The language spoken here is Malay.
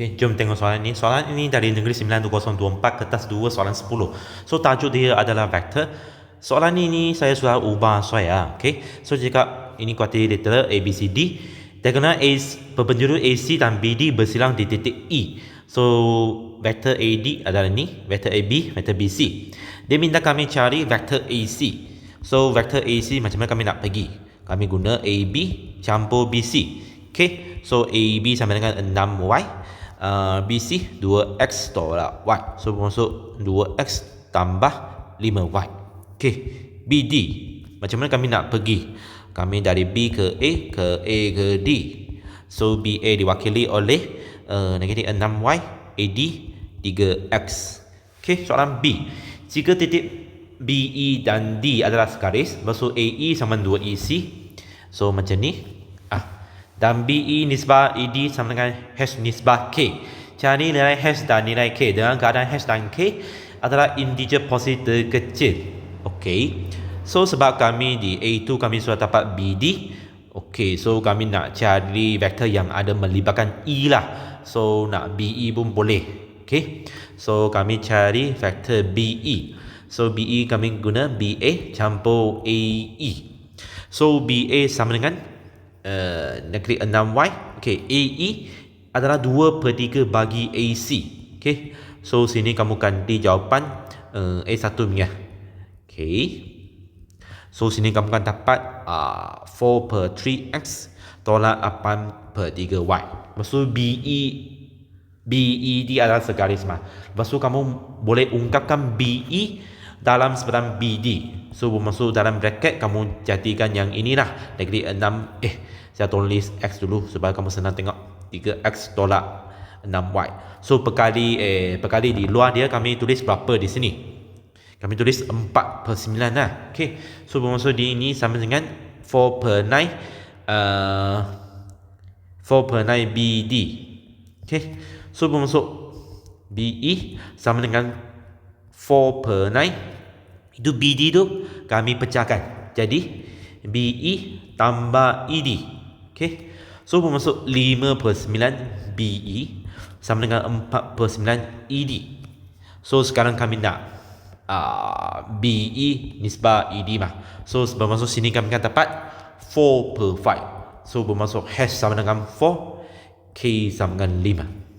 Okay, jom tengok soalan ini. Soalan ini dari negeri 92024 kertas 2 soalan 10. So tajuk dia adalah vektor. Soalan ini saya sudah ubah saya. Okay, so jika ini kuantiti literal A, B, C, D. Diagonal A, perpenjuru AC dan BD bersilang di titik E. So vektor AD adalah ini, vektor AB, vektor BC. Dia minta kami cari vektor AC. So vektor AC macam mana kami nak pergi? Kami guna AB campur BC. Okay, so AB sama dengan 6Y uh, BC 2x tolak y so masuk 2x tambah 5y ok. BD macam mana kami nak pergi? Kami dari B ke A ke A ke D. So BA diwakili oleh uh, negatif 6y AD 3x ok soalan B. Jika titik BE dan D adalah sekaris maksud AE sama 2EC so macam ni dan BE nisbah ED sama dengan H nisbah K. Cari nilai H dan nilai K dengan keadaan H dan K adalah integer positif kecil. Okey. So sebab kami di A2 kami sudah dapat BD. Okey, so kami nak cari vektor yang ada melibatkan E lah. So nak BE pun boleh. Okey. So kami cari vektor BE. So BE kami guna BA campur AE. So BA sama dengan negeri 6Y okay, AE adalah 2 per 3 bagi AC okay. so sini kamu ganti jawapan uh, A1 punya okay. so sini kamu akan dapat uh, 4 per 3X tolak 8 per 3Y maksud BE BED adalah segaris mah. Lepas tu kamu boleh ungkapkan BE dalam sebelah BD. So bermaksud dalam bracket kamu jadikan yang inilah negeri 6 eh saya tulis X dulu supaya kamu senang tengok 3X tolak 6Y. So perkali eh perkali di luar dia kami tulis berapa di sini? Kami tulis 4 per 9 lah. Okay. So bermaksud di ini sama dengan 4 per 9 uh, 4 per 9 BD. Okay. So bermaksud BE sama dengan 4 per 9 itu BD tu kami pecahkan. Jadi BE tambah ED okay. so bermaksud 5 per 9 BE sama dengan 4 per 9 ED so sekarang kami nak uh, BE nisbah ED mah. So bermaksud sini kami akan dapat 4 per 5 so bermaksud hash sama dengan 4 K sama dengan 5